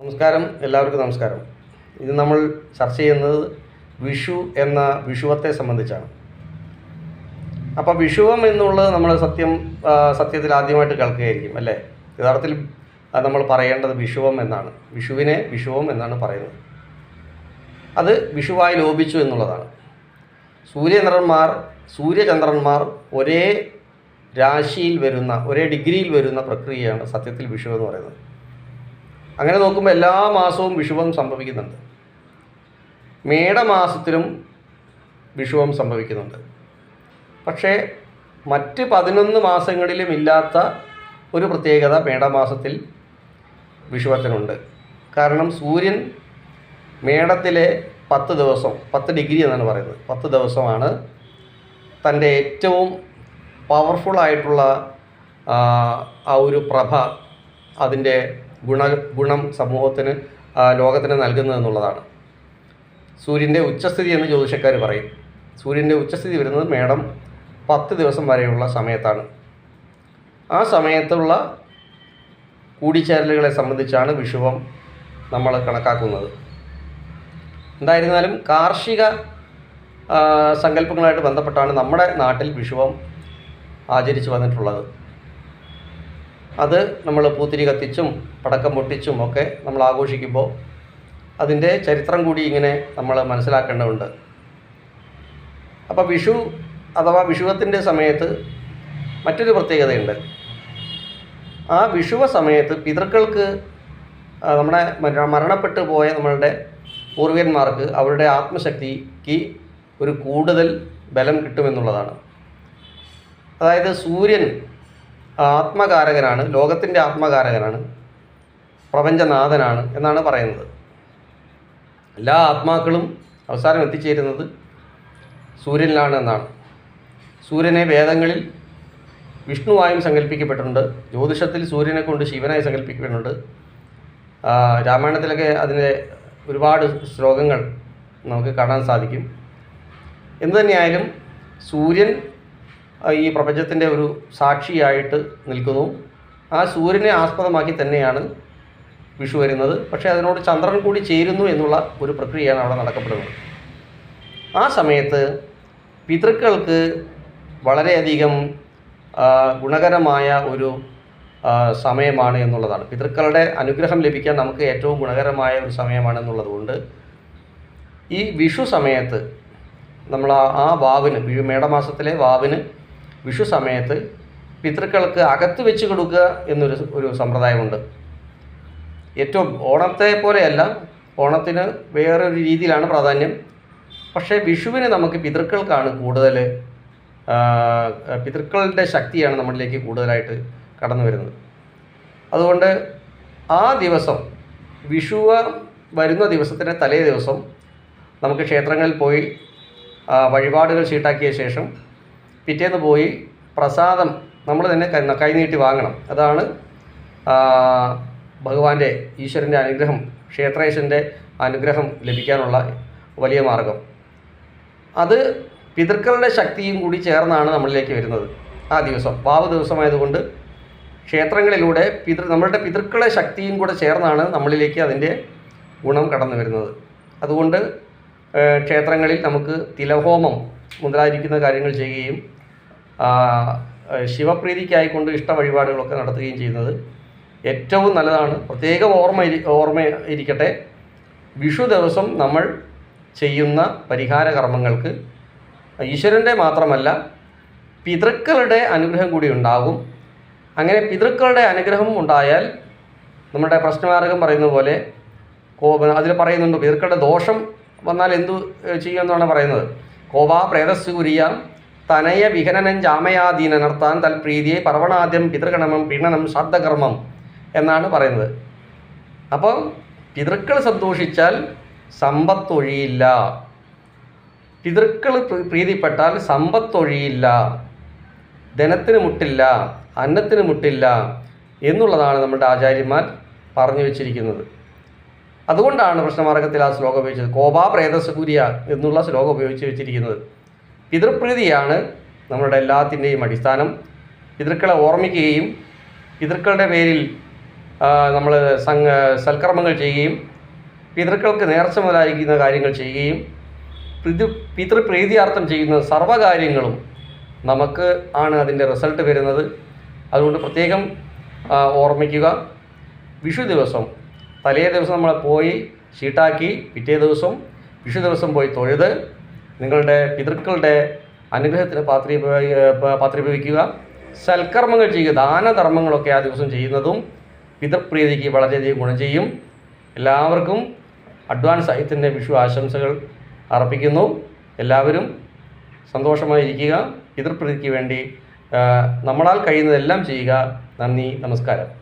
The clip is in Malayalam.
നമസ്കാരം എല്ലാവർക്കും നമസ്കാരം. ഇത് നമ്മൾ ചർച്ച ചെയ്യുന്നത് വിഷു എന്ന വിഷുവത്തെ സംബന്ധിച്ചാണ്. അപ്പോൾ വിഷുവം എന്നുള്ളത് നമ്മൾ സത്യം സത്യത്തിൽ ആദ്യമായിട്ട് കേൾക്കുകയായിരിക്കും അല്ലേ? യഥാർത്ഥത്തിൽ നമ്മൾ പറയേണ്ടത് വിഷുവം എന്നാണ്. വിഷുവിനെ വിഷുവം എന്നാണ് പറയുന്നത്. അത് വിഷുവായി ലോപിച്ചു എന്നുള്ളതാണ്. സൂര്യചന്ദ്രന്മാർ സൂര്യചന്ദ്രന്മാർ ഒരേ രാശിയിൽ വരുന്ന ഒരേ ഡിഗ്രിയിൽ വരുന്ന പ്രക്രിയയാണ് സത്യത്തിൽ വിഷു എന്ന് പറയുന്നത്. അങ്ങനെ നോക്കുമ്പോൾ എല്ലാ മാസവും വിഷുവം സംഭവിക്കുന്നുണ്ട്. മേടമാസത്തിലും വിഷുവം സംഭവിക്കുന്നുണ്ട്. പക്ഷേ മറ്റ് പതിനൊന്ന് മാസങ്ങളിലും ഇല്ലാത്ത ഒരു പ്രത്യേകത മേടമാസത്തിൽ വിഷുവത്തിനുണ്ട്. കാരണം സൂര്യൻ മേടത്തിലെ പത്ത് ദിവസം പത്ത് ഡിഗ്രി എന്നാണ് പറയുന്നത്. പത്ത് ദിവസമാണ് തന്റെ ഏറ്റവും പവർഫുൾ ആയിട്ടുള്ള ആ, ഒരു പ്രഭ അതിന്റെ ഗുണ ഗുണം സമൂഹത്തിന് ലോകത്തിന് ലോകത്തിന് നൽകുന്നതെന്നുള്ളതാണ് സൂര്യന്റെ ഉച്ചസ്ഥിതി എന്ന് ജ്യോതിഷക്കാർ പറയും. സൂര്യന്റെ ഉച്ചസ്ഥിതി വരുന്നത് മേടം പത്ത് ദിവസം വരെയുള്ള സമയത്താണ്. ആ സമയത്തുള്ള കൂടിച്ചേരലുകളെ സംബന്ധിച്ചാണ് വിഷുവം നമ്മൾ കണക്കാക്കുന്നത്. എന്തായിരുന്നാലും കാർഷിക സങ്കല്പങ്ങളായിട്ട് ബന്ധപ്പെട്ടാണ് നമ്മുടെ നാട്ടിൽ വിഷുവം ആചരിച്ചു വന്നിട്ടുള്ളത്. അത് നമ്മൾ പൂത്തിരി കത്തിച്ചും പടക്കം പൊട്ടിച്ചും ഒക്കെ നമ്മൾ ആഘോഷിക്കുമ്പോൾ അതിന്റെ ചരിത്രം കൂടി ഇങ്ങനെ നമ്മൾ മനസ്സിലാക്കേണ്ടതുണ്ട്. അപ്പോൾ വിഷു അഥവാ വിഷുവത്തിന്റെ സമയത്ത് മറ്റൊരു പ്രത്യേകതയുണ്ട്. ആ വിഷുവ സമയത്ത് പിതൃക്കൾക്ക് നമ്മുടെ മരണപ്പെട്ടു പോയ നമ്മളുടെ പൂർവികന്മാർക്ക് അവരുടെ ആത്മശക്തിക്ക് ഒരു കൂടുതൽ ബലം കിട്ടുമെന്നുള്ളതാണ്. അതായത് സൂര്യൻ ആത്മകാരകനാണ് ലോകത്തിന്റെ ആത്മകാരകനാണ് പ്രപഞ്ചനാഥനാണ് എന്നാണ് പറയുന്നത്. എല്ലാ ആത്മാക്കളും അവസാനം എത്തിച്ചേരുന്നത് സൂര്യനിലാണ് എന്നാണ്. സൂര്യനെ വേദങ്ങളിൽ വിഷ്ണുവായും സങ്കല്പിക്കപ്പെട്ടിട്ടുണ്ട്. ജ്യോതിഷത്തിൽ സൂര്യനെ കൊണ്ട് ശിവനായി സങ്കല്പിക്കപ്പെട്ടിട്ടുണ്ട്. രാമായണത്തിലൊക്കെ അതിന്റെ ഒരുപാട് ശ്ലോകങ്ങൾ നമുക്ക് കാണാൻ സാധിക്കും. എന്തു തന്നെയായാലും സൂര്യൻ ഈ പ്രപഞ്ചത്തിന്റെ ഒരു സാക്ഷിയായിട്ട് നിൽക്കുന്നു. ആ സൂര്യനെ ആസ്പദമാക്കി തന്നെയാണ് വിഷു വരുന്നത്. പക്ഷേ അതിനോട് ചന്ദ്രൻ കൂടി ചേരുന്നു എന്നുള്ള ഒരു പ്രക്രിയയാണ് അവിടെ നടക്കപ്പെടുന്നത്. ആ സമയത്ത് പിതൃക്കൾക്ക് വളരെയധികം ഗുണകരമായ ഒരു സമയമാണ് എന്നുള്ളതാണ്. പിതൃക്കളുടെ അനുഗ്രഹം ലഭിക്കാൻ നമുക്ക് ഏറ്റവും ഗുണകരമായ ഒരു സമയമാണ് എന്നുള്ളതുകൊണ്ട് ഈ വിഷു സമയത്ത് നമ്മൾ ആ വാവിന് മേടമാസത്തിലെ വാവിന് വിഷു സമയത്ത് പിതൃക്കൾക്ക് അകത്ത് വെച്ച് കൊടുക്കുക എന്നൊരു ഒരു സമ്പ്രദായമുണ്ട്. ഏറ്റവും ഓണത്തെ പോലെയല്ല ഓണത്തിന് വേറൊരു രീതിയിലാണ് പ്രാധാന്യം. പക്ഷേ വിഷുവിന് നമുക്ക് പിതൃക്കൾക്കാണ് കൂടുതൽ പിതൃക്കളുടെ ശക്തിയാണ് നമ്മളിലേക്ക് കൂടുതലായിട്ട് കടന്നു വരുന്നത്. അതുകൊണ്ട് ആ ദിവസം വിഷുവ വരുന്ന ദിവസത്തിന്റെ തലേ ദിവസം നമുക്ക് ക്ഷേത്രങ്ങളിൽ പോയി വഴിപാടുകൾ ചീട്ടാക്കിയ ശേഷം പിറ്റേന്ന് പോയി പ്രസാദം നമ്മൾ തന്നെ കൈനീട്ടി വാങ്ങണം. അതാണ് ഭഗവാന്റെ ഈശ്വരന്റെ അനുഗ്രഹം ക്ഷേത്രേശന്റെ അനുഗ്രഹം ലഭിക്കാനുള്ള വലിയ മാർഗം. അത് പിതൃക്കളുടെ ശക്തിയും കൂടി ചേർന്നാണ് നമ്മളിലേക്ക് വരുന്നത് ആ ദിവസം. വാവ് ദിവസമായതുകൊണ്ട് ക്ഷേത്രങ്ങളിലൂടെ പിതൃ നമ്മളുടെ പിതൃക്കളെ ശക്തിയും കൂടെ ചേർന്നാണ് നമ്മളിലേക്ക് അതിന്റെ ഗുണം കടന്നു വരുന്നത്. അതുകൊണ്ട് ക്ഷേത്രങ്ങളിൽ നമുക്ക് തിലഹോമം മുതലായിരിക്കുന്ന കാര്യങ്ങൾ ചെയ്യുകയും ശിവപ്രീതിക്കായിക്കൊണ്ട് ഇഷ്ട വഴിപാടുകളൊക്കെ നടത്തുകയും ചെയ്യുന്നത് ഏറ്റവും നല്ലതാണ്. പ്രത്യേകം ഓർമ്മ ഓർമ്മ ഇരിക്കട്ടെ. വിഷു ദിവസം നമ്മൾ ചെയ്യുന്ന പരിഹാര കർമ്മങ്ങൾക്ക് ഈശ്വരന്റെ മാത്രമല്ല പിതൃക്കളുടെ അനുഗ്രഹം കൂടി ഉണ്ടാകും. അങ്ങനെ പിതൃക്കളുടെ അനുഗ്രഹം ഉണ്ടായാൽ നമ്മുടെ പ്രശ്നമാർഗം പറയുന്ന പോലെ കോപ അതിൽ പറയുന്നുണ്ട് പിതൃക്കളുടെ ദോഷം വന്നാൽ എന്തു ചെയ്യുമെന്നാണ് പറയുന്നത്. കോപാ പ്രേതസ്സൂരിയ തനയ വിഹനനം തൽ തൽപ്രീതിയെ പർവണാദ്യം പിതൃഗണമം പിണനം ശ്രാദ്ധകർമ്മം എന്നാണ് പറയുന്നത്. അപ്പം പിതൃക്കൾ സന്തോഷിച്ചാൽ സമ്പത്തൊഴിയില്ല. പിതൃക്കൾ പ്രീ- പ്രീതിപ്പെട്ടാൽ സമ്പത്തൊഴിയില്ല. ധനത്തിന് മുട്ടില്ല അന്നത്തിന് മുട്ടില്ല എന്നുള്ളതാണ് നമ്മുടെ ആചാര്യന്മാർ പറഞ്ഞു വെച്ചിരിക്കുന്നത്. അതുകൊണ്ടാണ് പ്രശ്നമാർഗത്തിൽ ആ ശ്ലോകം ഉപയോഗിച്ചത്. കോപാ പ്രേതസൂര്യ എന്നുള്ള ശ്ലോകം ഉപയോഗിച്ച് വെച്ചിരിക്കുന്നത്. പിതൃപ്രീതിയാണ് നമ്മുടെ എല്ലാത്തിന്റെയും അടിസ്ഥാനം. പിതൃക്കളെ ഓർമ്മിക്കുകയും പിതൃക്കളുടെ പേരിൽ നമ്മൾ സംഘ സൽക്കർമ്മങ്ങൾ ചെയ്യുകയും പിതൃക്കൾക്ക് നേർച്ച മുതലായിരിക്കുന്ന കാര്യങ്ങൾ ചെയ്യുകയും പിതൃ പിതൃപ്രീതിയാർത്ഥം ചെയ്യുന്ന സർവകാര്യങ്ങളും നമുക്ക് ആണ് അതിന്റെ റിസൾട്ട് വരുന്നത്. അതുകൊണ്ട് പ്രത്യേകം ഓർമ്മിക്കുക. വിഷു ദിവസം തലേ ദിവസം നമ്മൾ പോയി ഷീട്ടാക്കി പിറ്റേ ദിവസം വിഷു ദിവസം പോയി തൊഴുത് നിങ്ങളുടെ പിതൃക്കളുടെ അനുഗ്രഹത്തിന് പാത്രീ പാത്രീഭവിക്കുക. സൽക്കർമ്മങ്ങൾ ചെയ്യുക. ദാനധർമ്മങ്ങളൊക്കെ ആ ദിവസം ചെയ്യുന്നതും പിതൃപ്രീതിക്ക് വളരെയധികം ഗുണം ചെയ്യും. എല്ലാവർക്കും അഡ്വാൻസ് ആയത്തിന്റെ വിഷു ആശംസകൾ അർപ്പിക്കുന്നു. എല്ലാവരും സന്തോഷമായിരിക്കുക പിതൃപ്രീതിക്ക് വേണ്ടി നമ്മളാൽ കഴിയുന്നതെല്ലാം ചെയ്യുക. നന്ദി നമസ്കാരം.